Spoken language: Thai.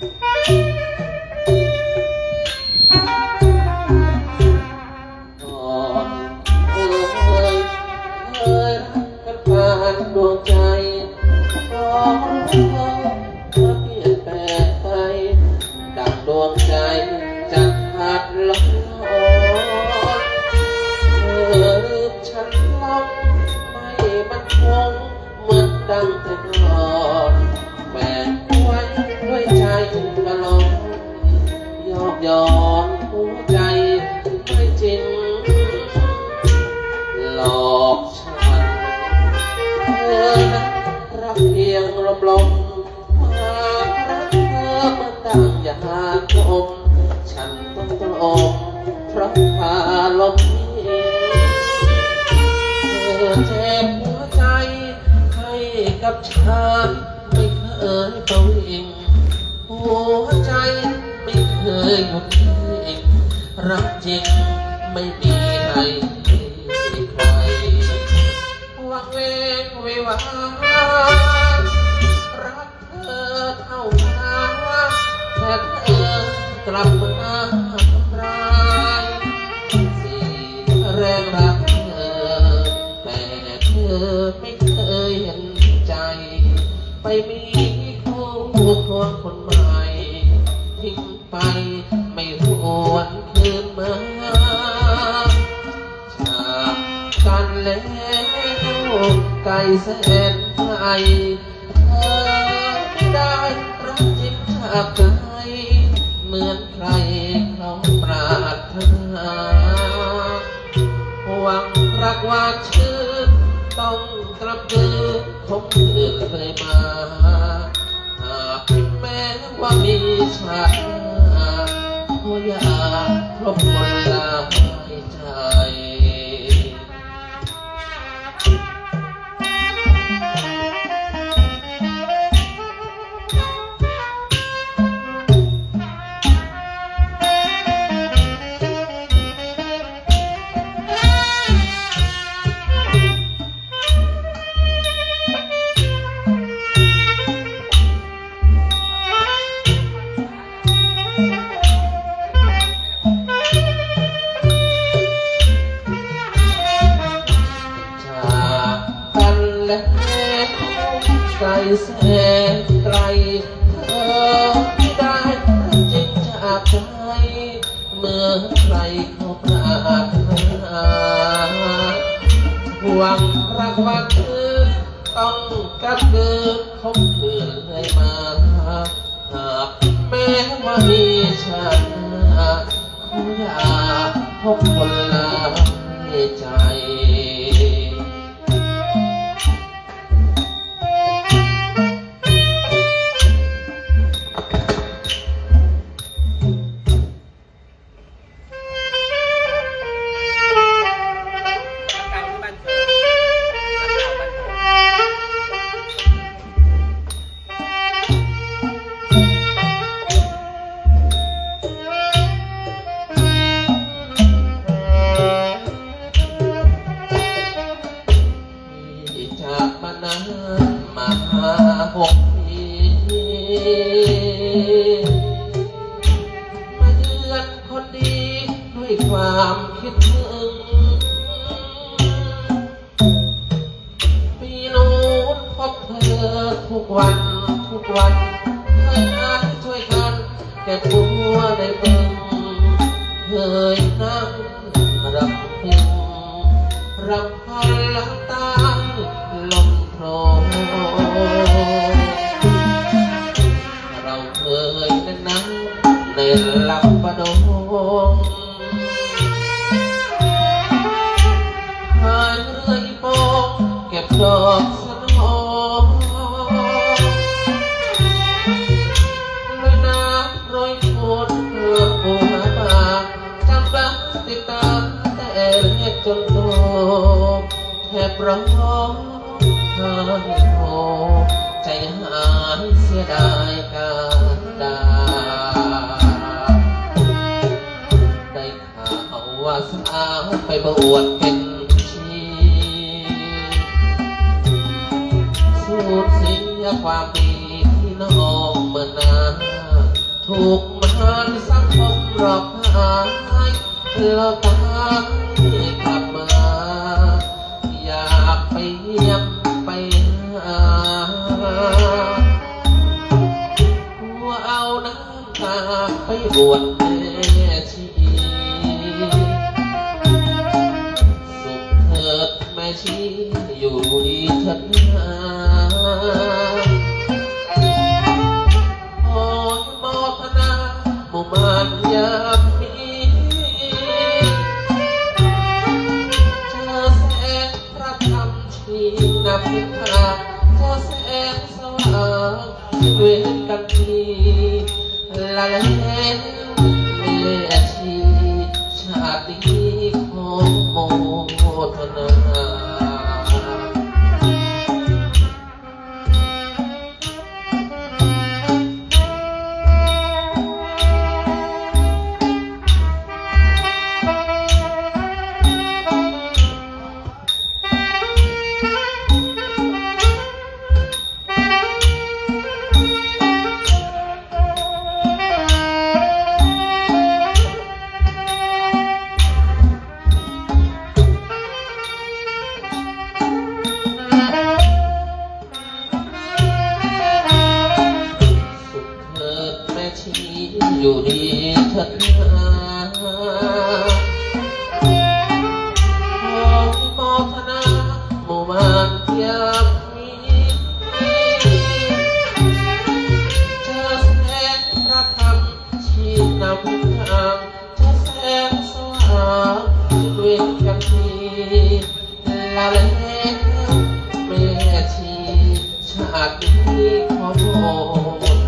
thank you ด้วยใจตลอดยอกย้อนหัวใจไม่จริง หลอกฉันเธอนะรักเพียงลมลมมารักเธอมันดังยาคมฉันต้องตรมเพราะพาลมนี้เธอเจ็บหัวใจให้กับฉันไม่เคยเปวิ่ง หัวใจไม่เคยหยุดนิ่งรักจริงไม่มีให้ใครวังเวงวิวารักเธอเข้ามาแต่เธอกลับมาทำร้ายสีแรงรักเธอ แต่เธอไม่เคยเห็นใจ ไปมี คู่คนคนใหม่ทิ้งไปไม่หวนคืนมาจากกันแล้วไกลแสนไกลเธอไม่ได้รักจริงจากไกลเหมือนใครเขาปรารถนาหวังรักว่าชื่นต้องกลับคืนคบคืนเคยมา หากแม้ว่ามีชาติหน้ นไกลเธอไม่ได้รักจริงจากใจเมื่อใครเขาปรารถนาหวังรักว่าคืนต้องกลับคืนคบคืนเลยมาหากแม้ว่ามีชาติหน้าขอยากพบคนลาให้ใจ ปีนู้นพบเธอทุกวันทุกวันเคยงานช่วยกันแก่ผัวในเมืองเคยนั่งรับพิงรำพันลังตาลมโพรเราเคยนั้นนั่งในลำบะดงายเรื่อยโปเก็บดอกสนองลอยน้ำโรยฝนเพื่อปูหาปลาจำรักติดตามแต่เล็กจนโตแทบร้องไห้โฮใจหายเสียดายการดาได้ข่าวว่าสาวไปบวชเป็น ความดีที่น้องเมื่อนานถูกมันสังคมหลอกหายแล้วตายกลับมา อยากไปเยี่ยมไปหาหัวเอาน้ำตาไปบวชแม่ชีสุขเถิดแม่ชีอยู่ดีเถิด รมชีนำพิธาเจอแสงสว่างชีวิตกันทีละแล้วแม่ชีชาติของโมทนา ขอโมทนาหมู่บ้านยามนี้เจอแสงพระธรรมชี้นำทางเจอแสงสว่างชีวิตกันทีละแล้วแม่ชีชาตินี้ขอโมท